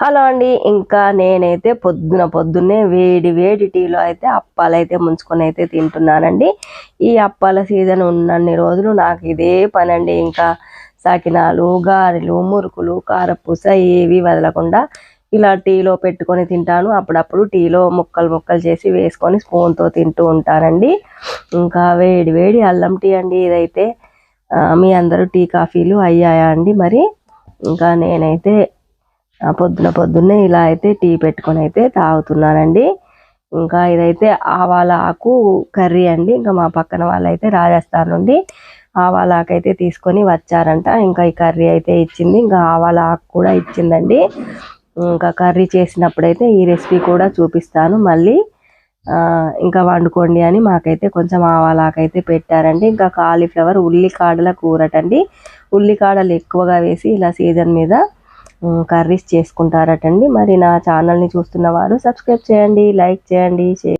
Hello అండి ఇంకా నేనైతే పొద్దున పొద్దున్నే వేడి వేడి టీలో అయితే అప్పాలు అయితే ముంచుకొని అయితే తింటున్నానండి. ఈ అప్పాల సీజన్ ఉన్నన్ని రోజులు నాకు ఇదే పని అండి ఇంకా సకినాలు గారెలు మురుకులు కారపూస ఏవి వదలకుండా ఇలా టీలో పెట్టుకొని తింటాను. అప్పుడప్పుడు టీలో ముక్కలు ముక్కలు చేసి వేసుకొని స్పూన్తో తింటూ ఉంటానండి. ఇంకా వేడి వేడి అల్లం టీ అండి ఇదైతే. మీ అందరూ టీ కాఫీలు అయ్యాయా అండి మరి? ఇంకా నేనైతే పొద్దున పొద్దున్నే ఇలా అయితే టీ పెట్టుకొని అయితే తాగుతున్నానండి. ఇంకా ఇదైతే ఆవాల ఆకు కర్రీ అండి. ఇంకా మా పక్కన వాళ్ళైతే రాజస్థాన్ నుండి ఆవాల ఆకు అయితే తీసుకొని వచ్చారంట. ఇంకా ఈ కర్రీ అయితే ఇచ్చింది. ఇంకా ఆవాల ఆకు కూడా ఇచ్చిందండి. ఇంకా కర్రీ చేసినప్పుడైతే ఈ రెసిపీ కూడా చూపిస్తాను మళ్ళీ. ఇంకా వండుకోండి అని మాకైతే కొంచెం ఆవాలాకైతే పెట్టారండి. ఇంకా కాలీఫ్లవర్ ఉల్లికాడల కూరటండి. ఉల్లికాడలు ఎక్కువగా వేసి ఇలా సీజన్ మీద కర్రీస్ చేసుకుంటారటండి. మరి నా ఛానల్ని చూస్తున్న వారు సబ్స్క్రైబ్ చేయండి లైక్ చేయండి